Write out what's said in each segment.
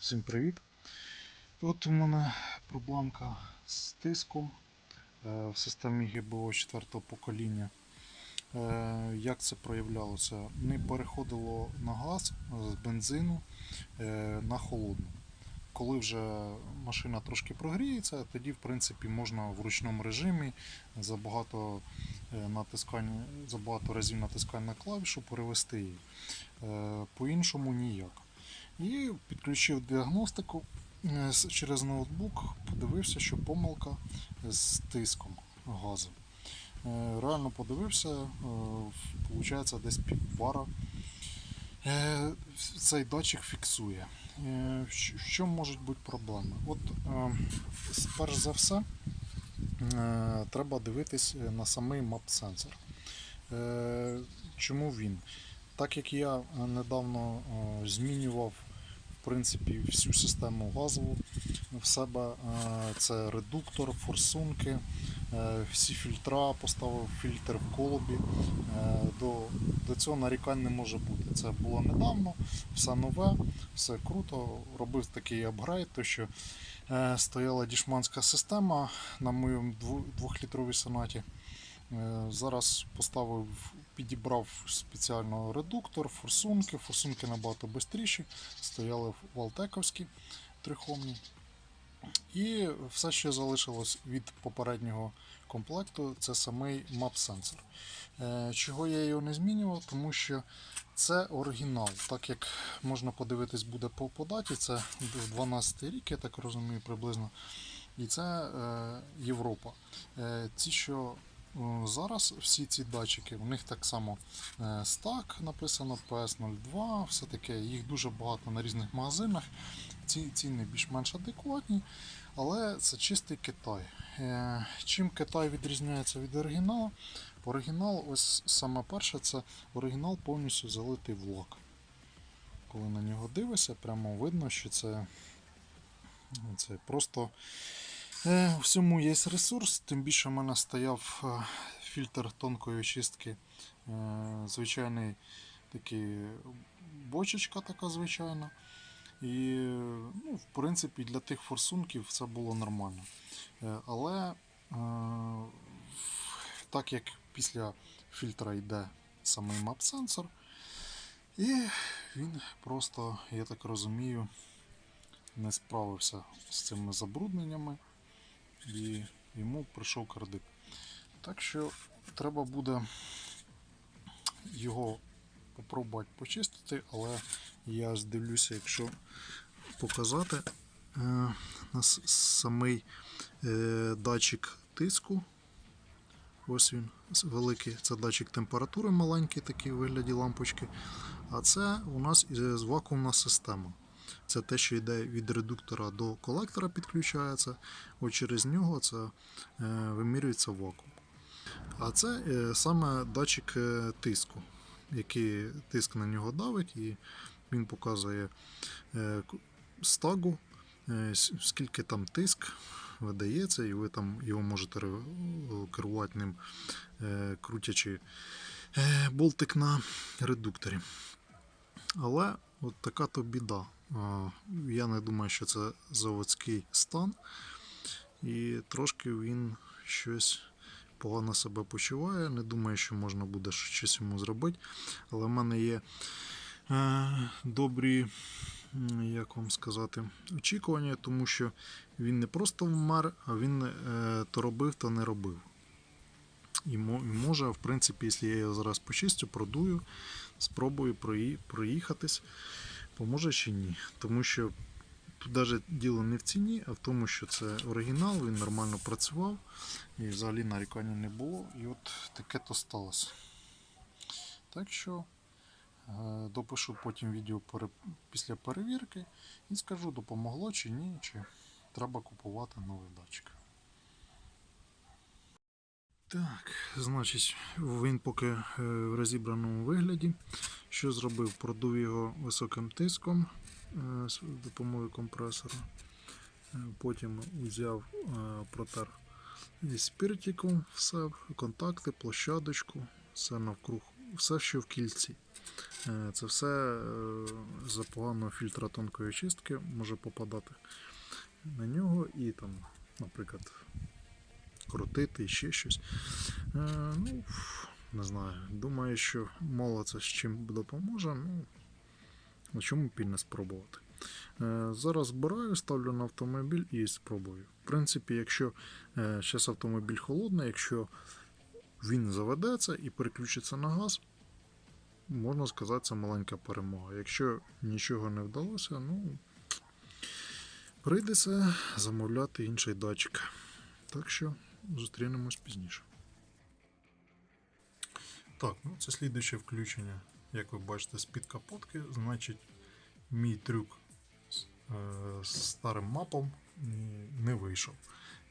Всім привіт! От у мене проблемка з тиском е, в системі ГБО 4 покоління. Е, Як це проявлялося? Не переходило на газ з бензину е, на холодну. Коли вже машина трошки прогріється, тоді в принципі можна в ручному режимі забагато е, натискання, забагато разів натискання на клавішу перевести її. Е, По-іншому ніяк. І підключив діагностику е, через ноутбук, подивився, що помилка з тиском газу. Реально подивився, виходить десь півбара. Цей датчик фіксує. Е, Що можуть бути проблеми? От, е, перш за все, е, треба дивитись на самий мап-сенсор. Чому він? Так як я недавно змінював принципі всю систему газову в себе, е, це редуктор, форсунки, е, всі фільтра, поставив фільтр в колобі. Е, До, до цього нарікань не може бути. Це було недавно, все нове, все круто. Робив такий апгрейд, то що стояла дішманська система на моєму двохлітровій сонаті. Е, Зараз поставив, підібрав спеціально редуктор, форсунки. Форсунки набагато швидші, стояли валтековські трихомні. І все, що залишилось від попереднього комплекту, це самий мап-сенсор. Е, Чого я його не змінював? Тому що це оригінал. Так як можна подивитись буде по, по даті, це 12 рік, я так розумію, приблизно. І це е, Європа. Ці, що зараз всі ці датчики, у них так само е, стак написано PS02, все таке, їх дуже багато на різних магазинах. Ці ціни більш-менш адекватні, але це чистий Китай. Е, Чим Китай відрізняється від оригіналу? Оригінал, ось саме перше, це оригінал повністю залитий в лак. Коли на нього дивишся, прямо видно, що це, це просто е, у всьому є ресурс, тим більше в мене стояв е, фільтр тонкої очистки. Е, звичайний такий бочечка така звичайна. І, ну, в принципі, для тих форсунків це було нормально. Е, Але е, так як після фільтра йде самий мап-сенсор, і він просто, я так розумію, не справився з цими забрудненнями, і йому прийшов кредит. Так що треба буде його попробувати почистити, але я здивлюся, якщо показати е, на самий е, датчик тиску. Ось він великий. Це датчик температури маленький, такий у вигляді лампочки. А це у нас вакуумна система. Це те, що йде від редуктора до колектора, підключається. От через нього це е, вимірюється вакуум. А це е, саме датчик е, тиску, який тиск на нього давить, і він показує стагу, скільки там тиск видається, і ви там його можете керувати ним, крутячи болтик на редукторі. Але от така то біда. Я не думаю, що це заводський стан. І трошки він щось погано себе почуває. Не думаю, що можна буде щось йому зробити. Але в мене є е, добрі, як вам сказати, очікування, тому що він не просто вмер, а він е, то робив, то не робив. І може, в принципі, якщо я його зараз почистю, продую, спробую проїхатись, поможе чи ні. Тому що тут навіть діло не в ціні, а в тому, що це оригінал, він нормально працював і взагалі нарікання не було. І от таке то сталося. Так що е, допишу потім відео після перевірки і скажу, допомогло чи ні, чи треба купувати новий датчик. Так, значить, він поки е, в розібраному вигляді. Що зробив? Продув його високим тиском е, з допомогою компресора. Е, Потім взяв, протер із спиртиком, все, контакти, площадочку, все навкруг, все, що в кільці. Це все за поганого фільтра тонкої очистки може попадати на нього і там, наприклад, крутити і ще щось. Е, Ну, не знаю. Думаю, що мало це з чим допоможе. Ну, на чому б і не спробувати. Е, Зараз збираю, ставлю на автомобіль і спробую. В принципі, якщо зараз автомобіль холодний, якщо він заведеться і переключиться на газ, можна сказати, це маленька перемога. Якщо нічого не вдалося, ну прийдеться замовляти інший датчик. Так що зустрінемось пізніше. Так, ну це слідуюче включення, як ви бачите, з-під капотки. Значить, мій трюк з, е, старим мапом не вийшов.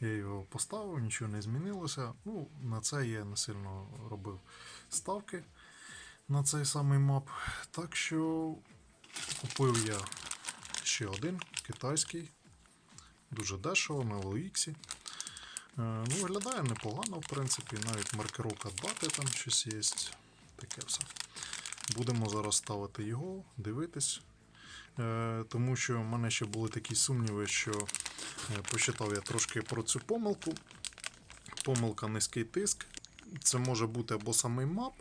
Я його поставив, нічого не змінилося. Ну, на це я не сильно робив ставки на цей самий мап. Так що купив я ще один китайський, дуже дешево на OLX. Е, Ну, виглядає непогано, в принципі, навіть маркировка дати там щось є. Таке все. Будемо зараз ставити його, дивитись. Е, Тому що в мене ще були такі сумніви, що е, почитав я трошки про цю помилку. Помилка низький тиск. Це може бути або самий мап,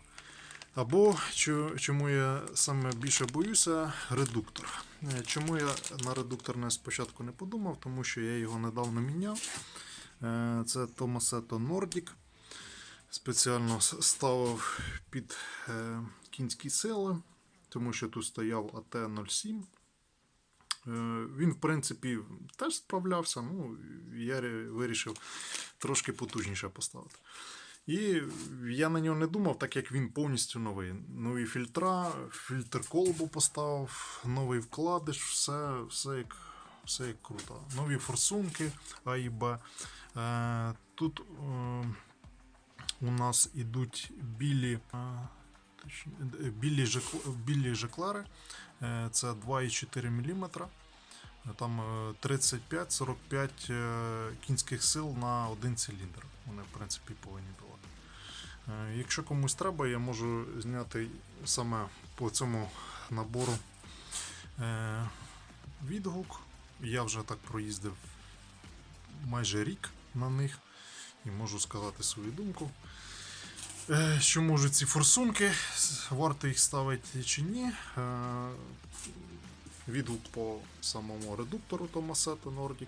або чо- чому я саме більше боюся, редуктор. Чому я на редуктор спочатку не подумав, тому що я його недавно міняв. Е, Це Tomasetto Nordic. Спеціально ставив під е, кінські сили, тому що тут стояв АТ-07. Е, Він, в принципі, теж справлявся. Ну, я вирішив трошки потужніше поставити. І я на нього не думав, так як він повністю новий. Нові фільтра, фільтр колбу поставив, новий вкладиш, все, все, як, все як круто. Нові форсунки А і Б. Е, Тут е, у нас ідуть білі, е, білі, білі жеклари. Е, Це 2,4 мм. Там е, 35-45 е, кінських сил на один циліндр. Вони, в принципі, повинні. Е, Якщо комусь треба, я можу зняти саме по цьому набору відгук. Я вже так проїздив майже рік на них і можу сказати свою думку. Е, Що можуть ці форсунки, варто їх ставити чи ні. Е, Відгук по самому редуктору Tomasetto Nordic.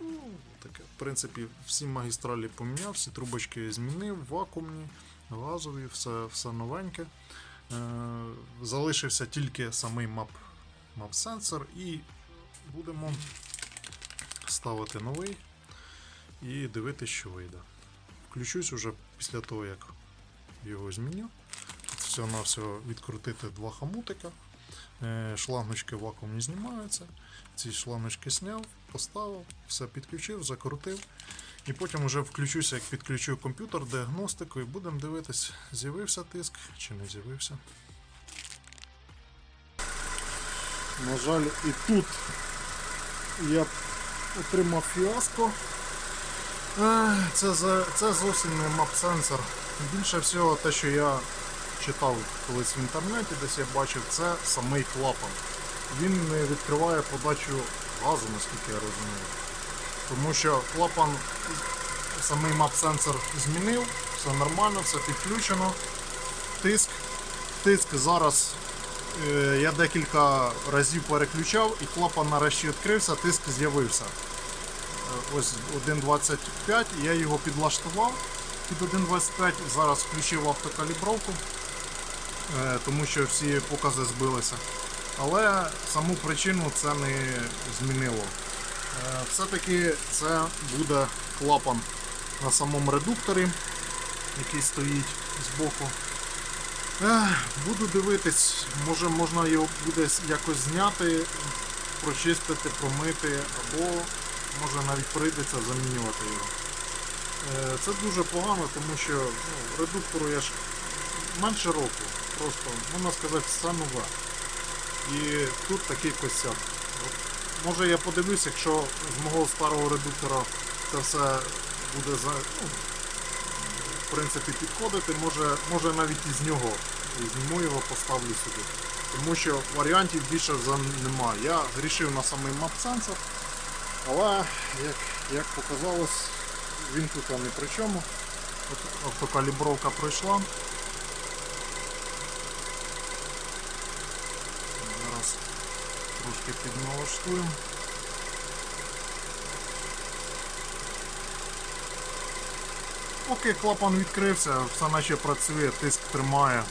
Ну, таке. В принципі, всі магістралі поміняв, всі трубочки змінив, вакуумні, газові, все, все новеньке. Е, залишився тільки самий мап, мап сенсор і будемо ставити новий і дивитися, що вийде. Включусь уже після того, як його зміню. Всього-навсього відкрутити два хамутика. Е, Шлангочки вакуумні знімаються. Ці шлангочки зняв, поставив, все підключив, закрутив. І потім вже включуся, як підключу комп'ютер, діагностику, і будемо дивитись, з'явився тиск чи не з'явився. На жаль, і тут я отримав фіаско. Це, це зовсім не мап-сенсор. Більше всього, те, що я читав колись в інтернеті, десь я бачив, це самий клапан. Він не відкриває подачу газу, наскільки я розумію. Тому що клапан, самий мап-сенсор змінив, все нормально, все підключено. Тиск. Тиск зараз е, я декілька разів переключав і клапан нарешті відкрився, тиск з'явився. Е, Ось 1.25, я його підлаштував під 1.25, зараз включив автокалібровку, е, тому що всі покази збилися. Але саму причину це не змінило. Е, Все-таки це буде клапан на самому редукторі, який стоїть збоку. Буду дивитись, може можна його буде якось зняти, прочистити, промити, або може навіть прийдеться замінювати його. Е, Це дуже погано, тому що ну, редуктору я ж менше року, просто можна сказати, все нове. І тут такий косяк. От, може я подивлюсь, якщо з мого старого редуктора це все буде за, ну, в принципі підходити, може, може навіть із нього зніму його, поставлю сюди. Тому що варіантів більше вже немає. Я грішив на самий мап-сенсор, але як, як показалось, він тут не при чому. От Автокалібровка пройшла. Зараз трошки підналаштуємо. Поки клапан відкрився, все наче працює, тиск тримає. Е,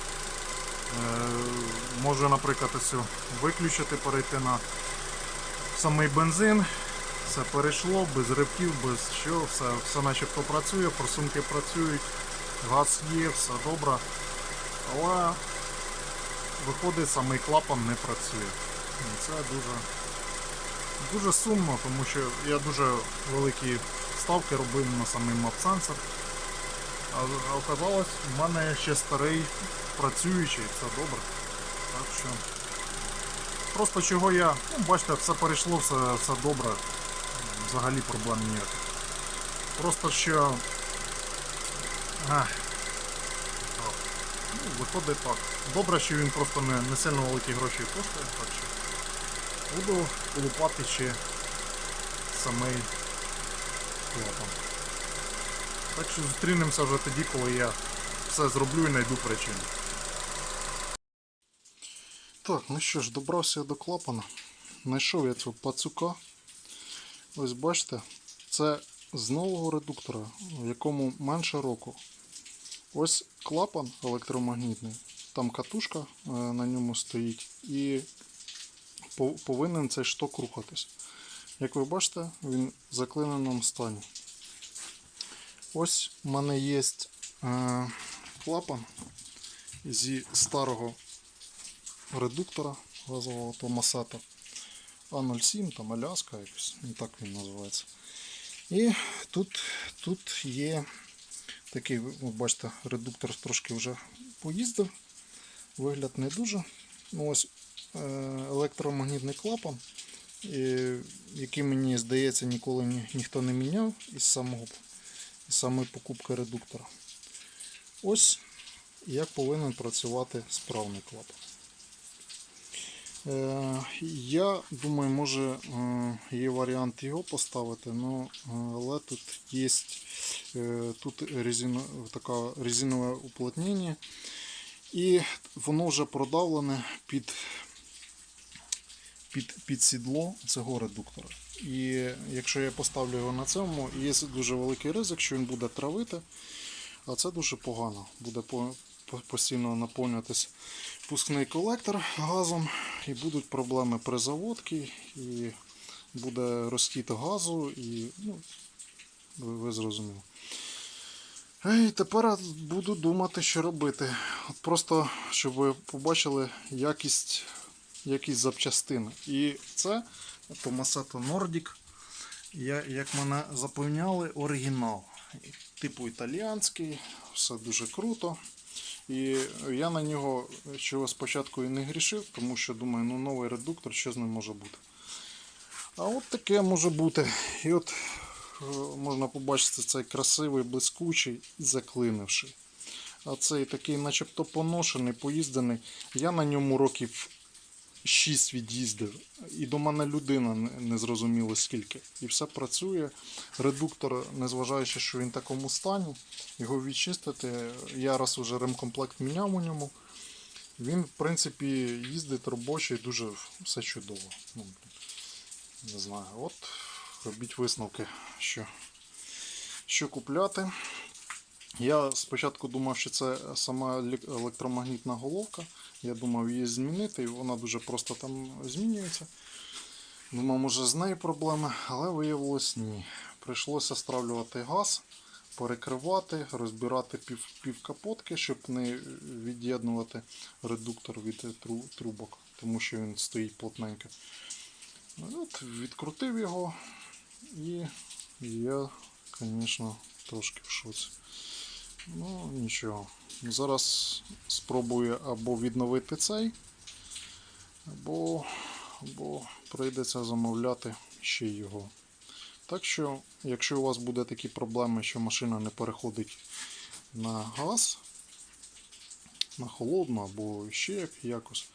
Може, наприклад, ось виключити, перейти на самий бензин. Все перейшло, без ривків, без що, все, все начебто працює, форсунки працюють, газ є, все добре. Але виходить, самий клапан не працює. І це дуже, дуже сумно, тому що я дуже великі ставки робив на самий мап-сенсор. А оказалось, в мене ще старий працюючий, все добре. Так що. Просто чого я, ну бачите, все перейшло, все, все добре. Взагалі проблем ніяких. Просто що. А. Ну, виходить так. Добре, що він просто не, не сильно великі гроші коштує, так що буду колупати ще самий клапан. Так що зустрінемося вже тоді, коли я все зроблю і знайду причину. Так, ну що ж, добрався я до клапана. Знайшов я цього пацюка. Ось бачите, це з нового редуктора, в якому менше року. Ось клапан електромагнітний. Там катушка е, на ньому стоїть і повинен цей шток рухатись. Як ви бачите, він в заклиненому стані. Ось у мене є е, клапан зі старого редуктора газового Томасета А07, там Аляска якось, не так він називається. І тут, тут є такий, ви бачите, редуктор трошки вже поїздив. Вигляд не дуже. Ну, ось е, електромагнітний клапан, який мені здається ніколи ні, ніхто не міняв із самого із самої покупки редуктора. Ось як повинен працювати справний клапан. Е, Я думаю, може е, є варіант його поставити, е, але тут є е, тут резино, така резинове уплотнення, і воно вже продавлене під, під, під сідло цього редуктора. І якщо я поставлю його на цьому, є дуже великий ризик, що він буде травити, а це дуже погано. Буде по, по- постійно наповнюватись пускний колектор газом, і будуть проблеми при заводці, і буде розхід газу, і ну, ви, ви зрозуміли. І тепер буду думати, що робити. От просто, щоб ви побачили якість, якість запчастин. І це Tomasetto Nordic, я, як мене запевняли, оригінал. Типу італіянський, все дуже круто. І я на нього чого спочатку і не грішив, тому що думаю, ну новий редуктор, що з ним може бути. А от таке може бути. І от е, можна побачити цей красивий, блискучий і заклинивший. А цей такий начебто поношений, поїздений. Я на ньому років 6 від'їздив. І до мене людина не зрозуміло скільки. І все працює. Редуктор, незважаючи, що він в такому стані, його відчистити. Я раз уже ремкомплект міняв у ньому. Він, в принципі, їздить робочий, дуже все чудово. Ну, не знаю, от робіть висновки, що, що купляти. Я спочатку думав, що це сама електромагнітна головка. Я думав її змінити, і вона дуже просто там змінюється. Думав, може з нею проблеми, але виявилось ні. Прийшлося стравлювати газ, перекривати, розбирати пів, пів капотки, щоб не від'єднувати редуктор від тру- трубок, тому що він стоїть плотненько. Ну, От, відкрутив його і я, звісно, трошки в шоці. Ну, нічого. Зараз спробую або відновити цей, або, або прийдеться замовляти ще його. Так що, якщо у вас буде такі проблеми, що машина не переходить на газ, на холодну або ще якось.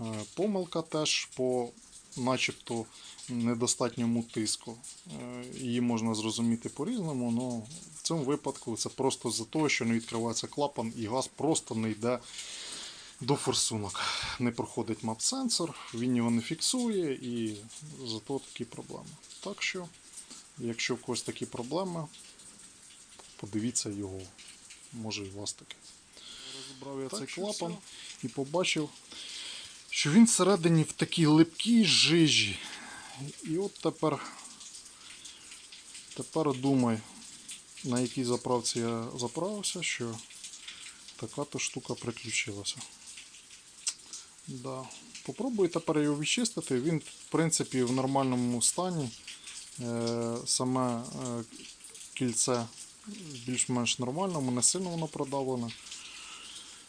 Е, Помилка теж по начебто недостатньому тиску. Е, Її можна зрозуміти по-різному, але в цьому випадку це просто за те, що не відкривається клапан і газ просто не йде до форсунок. Не проходить мап-сенсор, він його не фіксує і зато такі проблеми. Так що, якщо в когось такі проблеми, подивіться його. Може і у вас таке. Розібрав я Так цей клапан все. і побачив, що він всередині в такій липкій жижі. І от тепер, тепер думай, на якій заправці я заправився, що така то штука приключилася. Да. Попробую тепер його відчистити. Він, в принципі, в нормальному стані. Е, саме е, кільце більш-менш нормальному, не сильно воно продавлене.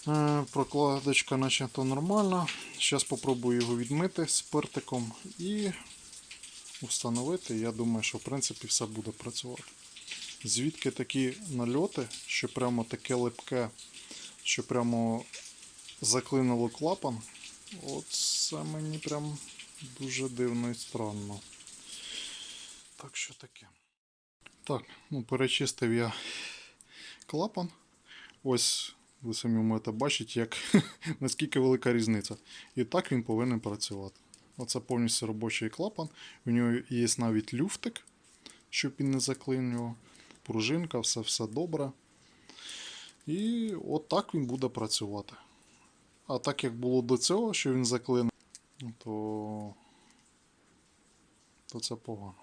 Е, Прокладочка начебто нормальна. Зараз спробую його відмити спиртиком і встановити. Я думаю, що в принципі все буде працювати. Звідки такі нальоти, що прямо таке липке, що прямо заклинило клапан. От це мені прям дуже дивно і странно. Так що таке. Так, ну перечистив я клапан. Ось ви самі можете бачити, як, наскільки велика різниця. І так він повинен працювати. Оце повністю робочий клапан. У нього є навіть люфтик, щоб він не заклинював. Пружинка, все все добре. І от так він буде працювати. А так як було до цього, що він заклинив, то, то це погано.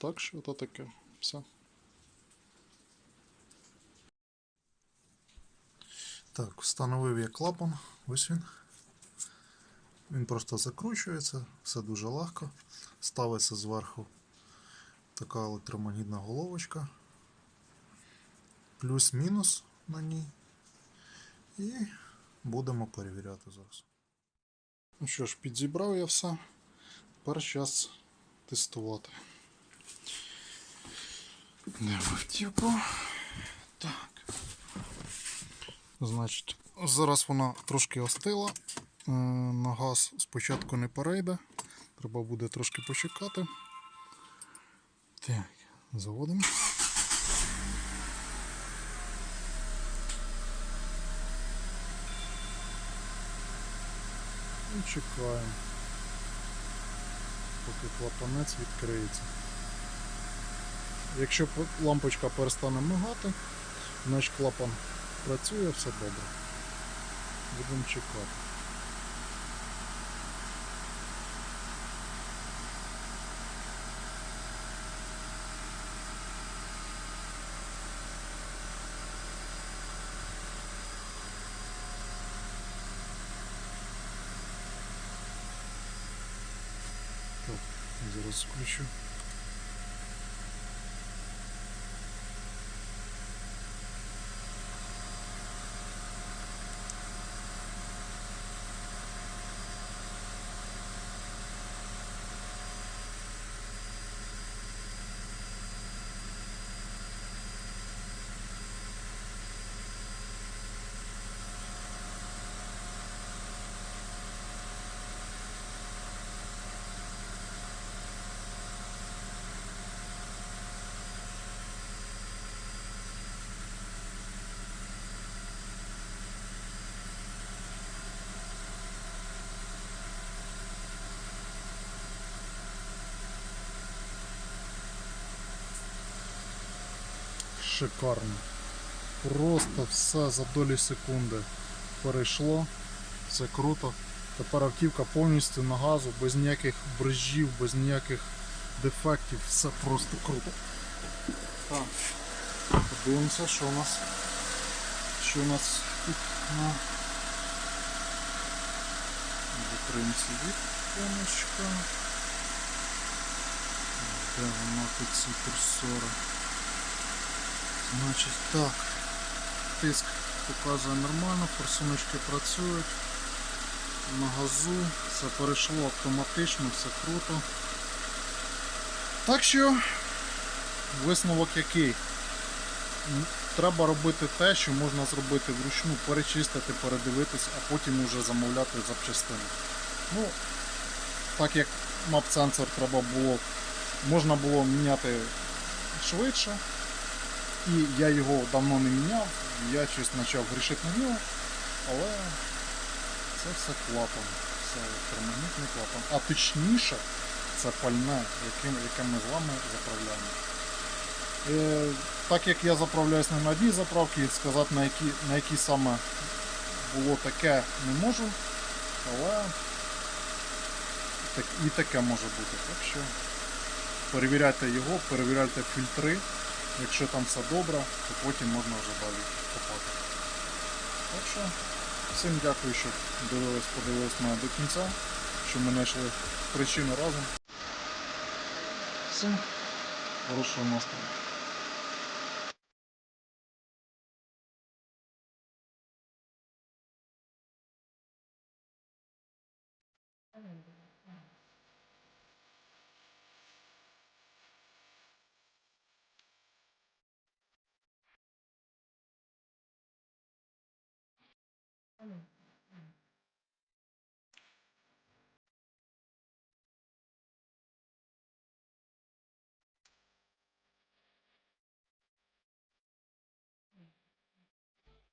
Так що то таке. Все. Так, встановив я клапан. Ось він. Він просто закручується, все дуже легко. Ставиться зверху така електромагнітна головочка. Плюс-мінус на ній. І будемо перевіряти зараз. Ну що ж, підзібрав я все. Тепер час тестувати. Не в автівку. Так. Значить, зараз вона трошки остила. Е, На газ спочатку не перейде. Треба буде трошки почекати. Так, заводимо. І чекаємо, поки клапанець відкриється. Якщо лампочка перестане мигати, значить клапан працює, все добре. Будемо чекати. Так, зараз включу. Шикарно. Просто все за долі секунди перейшло. Все круто. Тепер автівка повністю на газу, без ніяких брижів, без ніяких дефектів. Все просто круто. Так. Подивимося, що у нас. Що у нас тут на Закриємо собі. Де вона тут ці курсори? Значить так. Тиск показує нормально, форсуночки працюють. На газу все перейшло автоматично, все круто. Так що висновок який? Треба робити те, що можна зробити вручну, перечистити, передивитись, а потім уже замовляти запчастини. Ну, так як мап-сенсор треба було, можна було міняти швидше. І я його давно не міняв, я щось почав грішити на нього, але це все клапан, це електромагнітний клапан. А точніше, це пальне, яким, яке ми з вами заправляємо. Е, так як я заправляюсь не на одній заправці, сказати на які, на які саме було таке не можу, але так, і таке може бути. Так що перевіряйте його, перевіряйте фільтри. Якщо там все добре, то потім можна вже далі копати. Так що всім дякую, що дивились, подивились мене до кінця, що ми знайшли причину разом. Всім хорошого настрою.